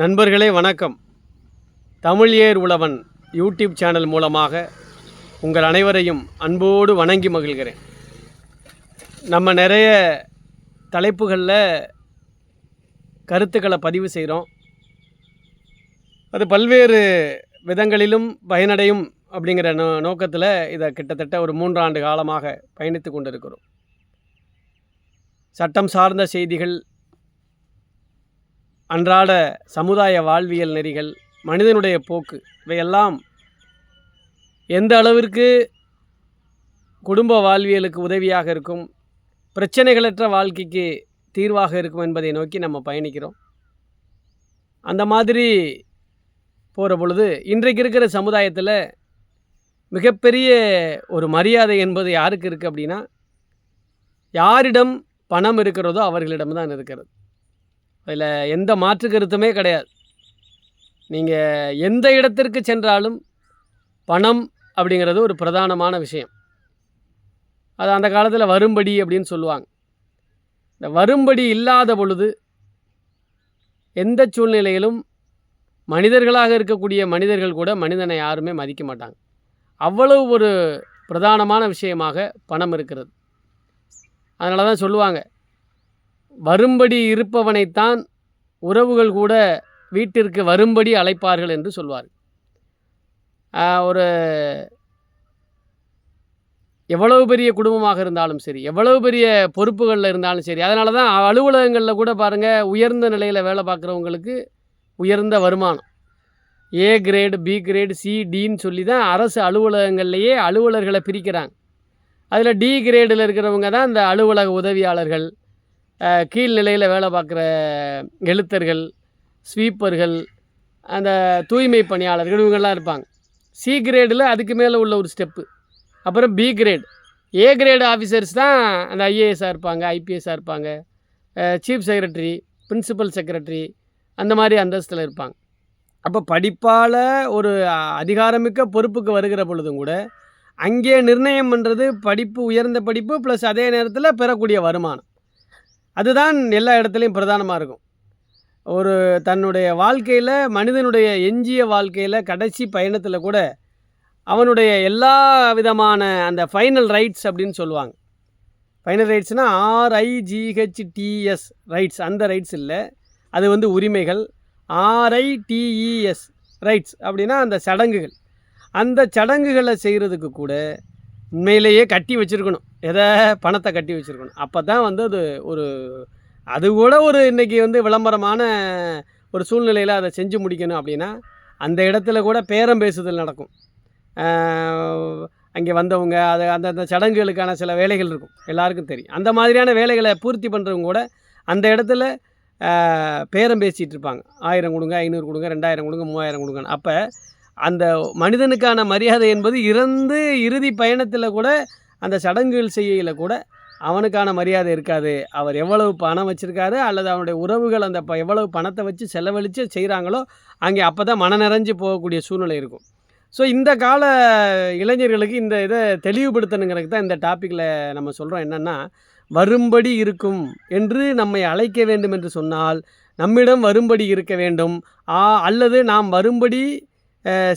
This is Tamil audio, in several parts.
நண்பர்களே வணக்கம். தமிழ் ஏர் உழவன் யூடியூப் சேனல் மூலமாக உங்கள் அனைவரையும் அன்போடு வணங்கி மகிழ்கிறேன். நம்ம நிறைய தலைப்புகளில் கருத்துக்களை பதிவு செய்கிறோம் அது பல்வேறு விதங்களிலும் பயனடையும் அப்படிங்கிற நோ நோக்கத்தில் இதை கிட்டத்தட்ட ஒரு மூன்றாண்டு காலமாக பயணித்து கொண்டிருக்கிறோம். சட்டம் சார்ந்த செய்திகள் அன்றாட சமுதாய வாழ்வியல் நெறிகள் மனிதனுடைய போக்கு இவையெல்லாம் எந்த அளவிற்கு குடும்ப வாழ்வியலுக்கு உதவியாக இருக்கும் பிரச்சனைகளற்ற வாழ்க்கைக்கு தீர்வாக இருக்கும் என்பதை நோக்கி நம்ம பயணிக்கிறோம். அந்த மாதிரி போகிற பொழுது இன்றைக்கு இருக்கிற சமுதாயத்தில் மிகப்பெரிய ஒரு மரியாதை என்பது யாருக்கு இருக்குது அப்படின்னா யாரிடம் பணம் இருக்கிறதோ அவர்களிடம் தான் இருக்கிறது. அதில் எந்த மாற்று கருத்துமே கிடையாது. நீங்கள் எந்த இடத்திற்கு சென்றாலும் பணம் அப்படிங்கிறது ஒரு பிரதானமான விஷயம். அது அந்த காலத்தில் வரும்படி அப்படின்னு சொல்லுவாங்க. இந்த வரும்படி இல்லாத பொழுது எந்த சூழ்நிலையிலும் மனிதர்களாக இருக்கக்கூடிய மனிதர்கள் கூட மனிதனை யாருமே மதிக்க மாட்டாங்க. அவ்வளவு ஒரு பிரதானமான விஷயமாக பணம் இருக்கிறது. அதனால தான் சொல்லுவாங்க வரும்படி இருப்பவனைத்தான் உறவுகள் கூட வீட்டிற்கு வரும்படி அழைப்பார்கள் என்று சொல்வார் ஒரு எவ்வளவு பெரிய குடும்பமாக இருந்தாலும் சரி எவ்வளவு பெரிய பொறுப்புகளில் இருந்தாலும் சரி அதனால தான் அலுவலகங்களில் கூட பாருங்கள் உயர்ந்த நிலையில் வேலை பார்க்குறவங்களுக்கு உயர்ந்த வருமானம். A grade B grade C டின்னு சொல்லி தான் அரசு அலுவலகங்கள்லேயே அலுவலர்களை பிரிக்கிறாங்க. அதில் டி கிரேடில் இருக்கிறவங்க தான் இந்த அலுவலக உதவியாளர்கள் கீழ்நிலையில் கீழ் நிலையில் வேலை பார்க்குற எழுத்தர்கள் ஸ்வீப்பர்கள் அந்த தூய்மை பணியாளர்கள் இவங்கெல்லாம் இருப்பாங்க. சி கிரேடில் அதுக்கு மேலே உள்ள ஒரு ஸ்டெப்பு அப்புறம் B grade A grade officers தான் அந்த ஐஏஎஸ்ஸாக இருப்பாங்க ஐபிஎஸ்ஸாக இருப்பாங்க. சீஃப் செக்ரட்டரி பிரின்சிபல் செக்ரட்டரி அந்த மாதிரி அந்தஸ்தில் இருப்பாங்க. அப்போ படிப்பால் ஒரு அதிகாரமிக்க பொறுப்புக்கு வருகிற பொழுதும் கூட அங்கே நிர்ணயம் பண்ணுறது படிப்பு உயர்ந்த படிப்பு ப்ளஸ் அதே நேரத்தில் பெறக்கூடிய வருமானம். அதுதான் எல்லா இடத்துலையும் பிரதானமாக இருக்கும். ஒரு தன்னுடைய வாழ்க்கையில் மனிதனுடைய எஞ்சிய வாழ்க்கையில் கடைசி பயணத்தில் கூட அவனுடைய எல்லா விதமான அந்த ஃபைனல் ரைட்ஸ் அப்படின்னு சொல்லுவாங்க. Final ரைட்ஸ்னால் R I G H T S rights அந்த ரைட்ஸ் இல்லை. அது வந்து உரிமைகள். ஆர்ஐடிஇஎஸ் ரைட்ஸ் அப்படின்னா அந்த சடங்குகள். அந்த சடங்குகளை செய்கிறதுக்கு கூட உண்மையிலேயே கட்டி வச்சுருக்கணும். எதை பணத்தை கட்டி வச்சுருக்கணும். அப்போ தான் வந்து அது ஒரு அது கூட ஒரு இன்றைக்கி வந்து விளம்பரமான ஒரு சூழ்நிலையில் அதை செஞ்சு முடிக்கணும் அப்படின்னா அந்த இடத்துல கூட பேரம் பேசுதல் நடக்கும். அங்கே வந்தவங்க அது அந்த அந்த சடங்குகளுக்கான சில வேலைகள் இருக்கும். எல்லாருக்கும் தெரியும். அந்த மாதிரியான வேலைகளை பூர்த்தி பண்ணுறவங்க கூட அந்த இடத்துல பேரம் பேசிகிட்டு இருப்பாங்க. ஆயிரம் கொடுங்க ஐநூறு கொடுங்க ரெண்டாயிரம் கொடுங்க மூவாயிரம் கொடுங்கன்னு. அப்போ அந்த மனிதனுக்கான மரியாதை என்பது இறந்து இறுதி பயணத்தில் கூட அந்த சடங்குகள் செய்யல கூட அவனுக்கான மரியாதை இருக்காது. அவர் எவ்வளவு பணம் வச்சுருக்காரு அல்லது அவனுடைய உறவுகள் அந்த ப எவ்வளவு பணத்தை வச்சு செலவழித்து செய்கிறாங்களோ அங்கே அப்போ தான் மன நிறைஞ்சு போகக்கூடிய சூழ்நிலை இருக்கும். ஸோ இந்த கால இளைஞர்களுக்கு இந்த இதை தெளிவுபடுத்தணுங்கிறதுக்கு தான் இந்த டாப்பிக்கில் நம்ம சொல்கிறோம் என்னென்னா வரும்படி இருக்கும் என்று நம்மை அழைக்க வேண்டும் என்று சொன்னால் நம்மிடம் வரும்படி இருக்க வேண்டும். அல்லது நாம் வரும்படி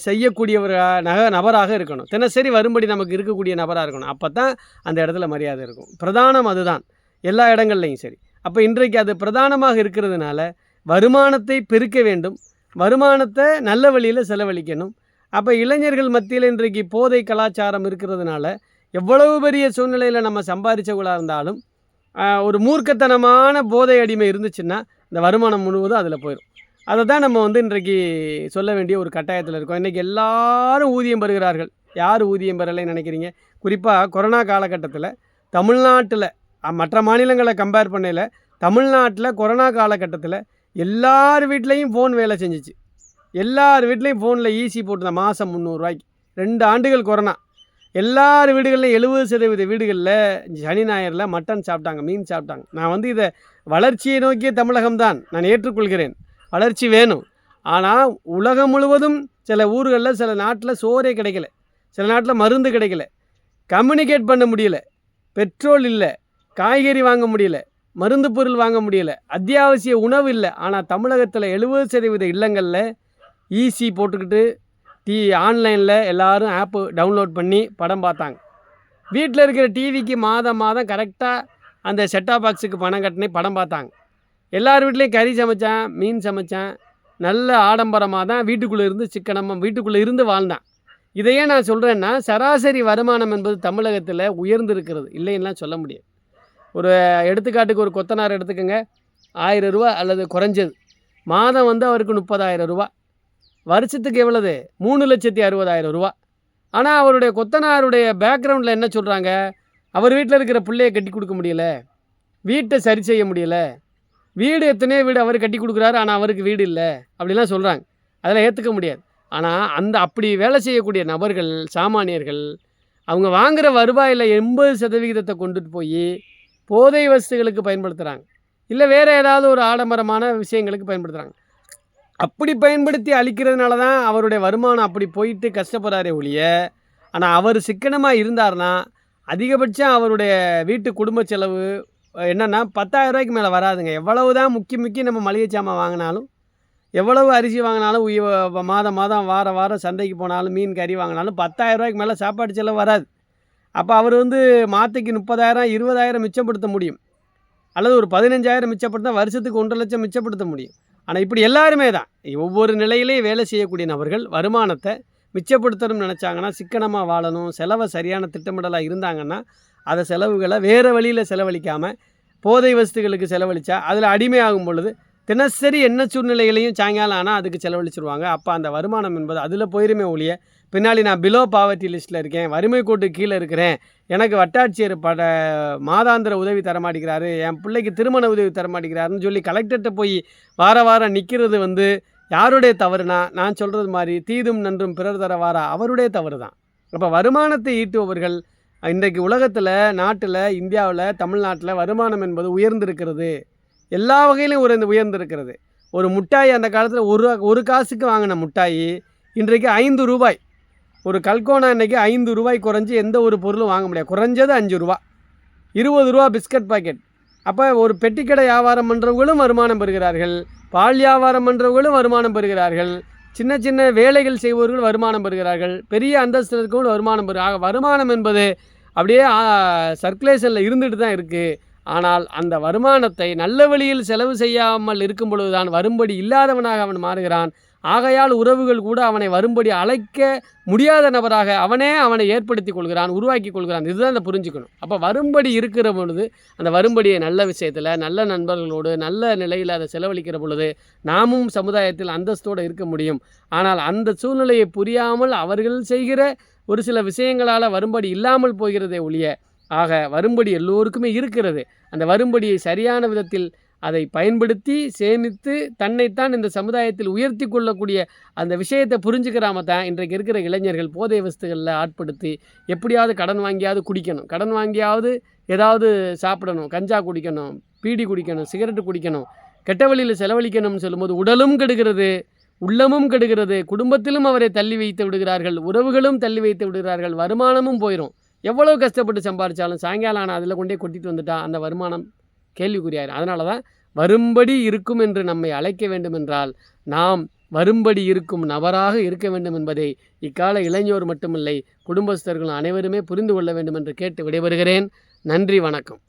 செய்யக்கூடியவராக நக நபராக இருக்கணும். தினசரி வரும்படி நமக்கு இருக்கக்கூடிய நபராக இருக்கணும். அப்போ தான் அந்த இடத்துல மரியாதை இருக்கும். பிரதானம் அதுதான். எல்லா இடங்கள்லையும் சரி. அப்போ இன்றைக்கு அது பிரதானமாக இருக்கிறதுனால வருமானத்தை பெருக்க வேண்டும். வருமானத்தை நல்ல வழியில் செலவழிக்கணும். அப்போ இளைஞர்கள் மத்தியில் இன்றைக்கு போதை கலாச்சாரம் இருக்கிறதுனால எவ்வளவு பெரிய சூழ்நிலையில் நம்ம சம்பாதிச்சவங்களாக இருந்தாலும் ஒரு மூர்க்கத்தனமான போதை அடிமை இருந்துச்சுன்னா இந்த வருமானம் முழுவதும் அதில் போயிடும் அதை தான் நம்ம வந்து இன்றைக்கு சொல்ல வேண்டிய ஒரு கட்டாயத்தில் இருக்கோம். இன்றைக்கி எல்லாரும் ஊதியம் பெறுகிறார்கள். யார் ஊதியம் பெறலைன்னு நினைக்கிறீங்க? குறிப்பாக கொரோனா காலகட்டத்தில் தமிழ்நாட்டில் மற்ற மாநிலங்களை கம்பேர் பண்ணையில் தமிழ்நாட்டில் கொரோனா காலகட்டத்தில் எல்லார் வீட்லேயும் ஃபோன் வேலை செஞ்சுச்சு. எல்லார் வீட்லேயும் ஃபோனில் ஈஸி போட்டுருந்த மாதம் முந்நூறுரூவாய்க்கு ரெண்டு ஆண்டுகள் கொரோனா. எல்லார் வீடுகளிலும் எழுபது சதவீத வீடுகளில் சனி ஞாயிறில் மட்டன் சாப்பிட்டாங்க மீன் சாப்பிட்டாங்க. நான் வந்து இதை வளர்ச்சியை நோக்கிய தமிழகம் தான் நான் ஏற்றுக்கொள்கிறேன். வளர்ச்சி வேணும். ஆனால் உலகம் முழுவதும் சில ஊர்களில் சில நாட்டில் சோறே கிடைக்கல. சில நாட்டில் மருந்து கிடைக்கல. கம்யூனிகேட் பண்ண முடியல. பெட்ரோல் இல்லை. காய்கறி வாங்க முடியல. மருந்து பொருள் வாங்க முடியல. அத்தியாவசிய உணவு இல்லை. ஆனால் தமிழகத்தில் எழுபது சதவீத இல்லங்களில் ஈசி போட்டுக்கிட்டு டி ஆன்லைனில் எல்லோரும் ஆப்பு டவுன்லோட் பண்ணி படம் பார்த்தாங்க. வீட்டில் இருக்கிற டிவிக்கு மாதம் மாதம் கரெக்டாக அந்த செட்டாப் பாக்ஸுக்கு பணம் கட்டினே படம் பார்த்தாங்க. எல்லார் வீட்லேயும் கறி சமைச்சேன் மீன் சமைச்சான். நல்ல ஆடம்பரமாக தான் வீட்டுக்குள்ளே இருந்து சிக்கனமாக வீட்டுக்குள்ளே இருந்து வாழ்ந்தான். இதையே நான் சொல்கிறேன்னா சராசரி வருமானம் என்பது தமிழகத்தில் உயர்ந்திருக்கிறது. இல்லைன்னுலாம் சொல்ல முடியாது. ஒரு எடுத்துக்காட்டுக்கு ஒரு கொத்தனார் எடுத்துக்கோங்க. ஆயிரம் ரூபா அல்லது குறைஞ்சது. மாதம் வந்து அவருக்கு முப்பதாயிரம் ரூபா. வருஷத்துக்கு எவ்வளவு? மூணு லட்சத்தி அறுபதாயிரம் ரூபா. ஆனால் அவருடைய கொத்தனாருடைய பேக்ரவுண்டில் என்ன சொல்கிறாங்க அவர் வீட்டில் இருக்கிற பிள்ளைய கட்டி கொடுக்க முடியல. வீட்டை சரி செய்ய முடியல. வீடு எத்தனையோ வீடு அவர் கட்டி கொடுக்குறாரு ஆனால் அவருக்கு வீடு இல்லை. அப்படிலாம் சொல்கிறாங்க அதெல்லாம் ஏற்றுக்க முடியாது. ஆனால் அந்த அப்படி வேலை செய்யக்கூடிய நபர்கள் சாமானியர்கள் அவங்க வாங்குகிற வருவாயில் எண்பது சதவிகிதத்தை கொண்டுட்டு போய் போதை வசதிகளுக்கு பயன்படுத்துகிறாங்க இல்லை வேறு ஏதாவது ஒரு ஆடம்பரமான விஷயங்களுக்கு பயன்படுத்துகிறாங்க அப்படி பயன்படுத்தி அழிக்கிறதுனால தான் அவருடைய வருமானம் அப்படி போயிட்டு கஷ்டப்படுறாரே ஒழிய ஆனால் அவர் சிக்கனமாக இருந்தார்னா அதிகபட்சம் அவருடைய வீட்டு குடும்ப செலவு என்னென்னா பத்தாயிரம் ரூபாய்க்கு மேலே வராதுங்க. எவ்வளவு தான் முக்கி முக்கி நம்ம மளிகை சாமான் வாங்கினாலும் எவ்வளவு அரிசி வாங்கினாலும் உய- மாதம் மாதம் வார வாரம் சந்தைக்கு போனாலும் மீன் கறி வாங்கினாலும் பத்தாயிரம் ரூபாய்க்கு மேலே சாப்பாடு செலவு வராது. அப்போ அவர் வந்து மாற்றுக்கு முப்பதாயிரம் இருபதாயிரம் மிச்சப்படுத்த முடியும். அல்லது ஒரு பதினஞ்சாயிரம் மிச்சப்படுத்த வருஷத்துக்கு ஒன்றரை லட்சம் மிச்சப்படுத்த முடியும். ஆனால் இப்படி எல்லாருமே தான் ஒவ்வொரு நிலையிலையும் வேலை செய்யக்கூடிய நபர்கள் வருமானத்தை மிச்சப்படுத்தணும்னு நினச்சாங்கன்னா சிக்கனமாக வாழணும் செலவை சரியான திட்டமிடலாக இருந்தாங்கன்னா அதை செலவுகளை வேறு வழியில் செலவழிக்காமல் போதை வஸ்துகளுக்கு செலவழித்தா அதில் அடிமையாகும் பொழுது தினசரி என்ன சூழ்நிலைகளையும் சாயங்காலம் ஆனால் அதுக்கு செலவழிச்சிருவாங்க. அப்போ அந்த வருமானம் என்பது அதில் போயிருமே ஒழிய பின்னாடி நான் பிலோ பாவர்ட்டி லிஸ்ட்டில் இருக்கேன் வறுமை கோட்டு கீழே இருக்கிறேன் எனக்கு வட்டாட்சியர் பட மாதாந்திர உதவி தரமாட்டேங்கிறாரு என் பிள்ளைக்கு திருமண உதவி தரமாட்டேங்கிறாருன்னு சொல்லி கலெக்டர்கிட்ட போய் வார வாரம் நிற்கிறது வந்து யாருடைய தவறுனா நான் சொல்கிறது மாதிரி தீதும் நன்றும் பிறர் தரவாரா அவருடைய தவறு தான் அப்போ வருமானத்தை ஈட்டுபவர்கள் இன்றைக்கு உலகத்தில் நாட்டில் இந்தியாவில் தமிழ்நாட்டில் வருமானம் என்பது உயர்ந்திருக்கிறது. எல்லா வகையிலும் உயர்ந்து உயர்ந்திருக்கிறது. ஒரு முட்டாய் அந்த காலத்தில் ஒரு ஒரு காசுக்கு வாங்கின முட்டாய் இன்றைக்கு ஐந்து ரூபாய். ஒரு கல்கோனா இன்றைக்கி ஐந்து ரூபாய் குறைஞ்சி எந்த ஒரு பொருளும் வாங்க முடியாது. குறைஞ்சது அஞ்சு ரூபா. இருபது ரூபா பிஸ்கட் பாக்கெட். அப்போ ஒரு பெட்டிக்கடை வியாபாரம் பண்ணுறவங்களும் வருமானம் பெறுகிறார்கள். பால் வியாபாரம் பண்ணுறவர்களும் வருமானம் பெறுகிறார்கள். சின்ன சின்ன வேலைகள் செய்பவர்கள் வருமானம் பெறுகிறார்கள். பெரிய அந்தஸ்து இருக்கவங்களும் வருமானம் பெறு ஆக வருமானம் என்பது அப்படியே சர்க்குலேஷனில் இருந்துட்டு தான் இருக்குது ஆனால் அந்த வருமானத்தை நல்ல வழியில் செலவு செய்யாமல் இருக்கும் பொழுதுதான் வரும்படி இல்லாதவனாக அவன் மாறுகிறான். ஆகையால் உறவுகள் கூட அவனை வரும்படி அழைக்க முடியாத நபராக அவனே அவனை ஏற்படுத்தி கொள்கிறான் உருவாக்கி கொள்கிறான். இதுதான் அந்த புரிஞ்சுக்கணும். அப்போ வரும்படி இருக்கிற பொழுது அந்த வரும்படியை நல்ல விஷயத்தில் நல்ல நண்பர்களோடு நல்ல நிலையில் அதை செலவழிக்கிற பொழுது நாமும் சமுதாயத்தில் அந்தஸ்தோடு இருக்க முடியும். ஆனால் அந்த சூழ்நிலையை புரியாமல் அவர்கள் செய்கிற ஒரு சில விஷயங்களால் வரும்படி இல்லாமல் போகிறதே ஒழிய ஆக வரும்படி எல்லோருக்குமே இருக்கிறது. அந்த வரும்படியை சரியான விதத்தில் அதை பயன்படுத்தி சேமித்து தன்னைத்தான் இந்த சமுதாயத்தில் உயர்த்தி கொள்ளக்கூடிய அந்த விஷயத்தை புரிஞ்சுக்கிறாம தான் இன்றைக்கு இருக்கிற இளைஞர்கள் போதை வஸ்துகளில் ஆட்படுத்தி எப்படியாவது கடன் வாங்கியாவது குடிக்கணும். கடன் வாங்கியாவது ஏதாவது சாப்பிடணும் கஞ்சா குடிக்கணும் பீடி குடிக்கணும் சிகரெட்டு குடிக்கணும் கெட்ட வழியில் செலவழிக்கணும்னு சொல்லும்போது உடலும் கெடுகிறது உள்ளமும் கெடுகிறது குடும்பத்திலும் அவரை தள்ளி வைத்து விடுகிறார்கள் உறவுகளும் தள்ளி வைத்து விடுகிறார்கள் வருமானமும் போயிடும் எவ்வளோ கஷ்டப்பட்டு சம்பாதிச்சாலும் சாயங்காலம் ஆனால் அதில் கொண்டே கொட்டிட்டு வந்துட்டா அந்த வருமானம்? கேள்விக்குறியாயிரும். அதனால தான் வரும்படி இருக்கும் என்று நம்மை அழைக்க வேண்டுமென்றால் நாம் வரும்படி இருக்கும் நபராக இருக்க வேண்டும் என்பதை இக்கால இளைஞர் மட்டுமில்லை குடும்பஸ்தர்கள் அனைவருமே புரிந்து கொள்ள வேண்டும் என்று கேட்டு விடைபெறுகிறேன். நன்றி வணக்கம்.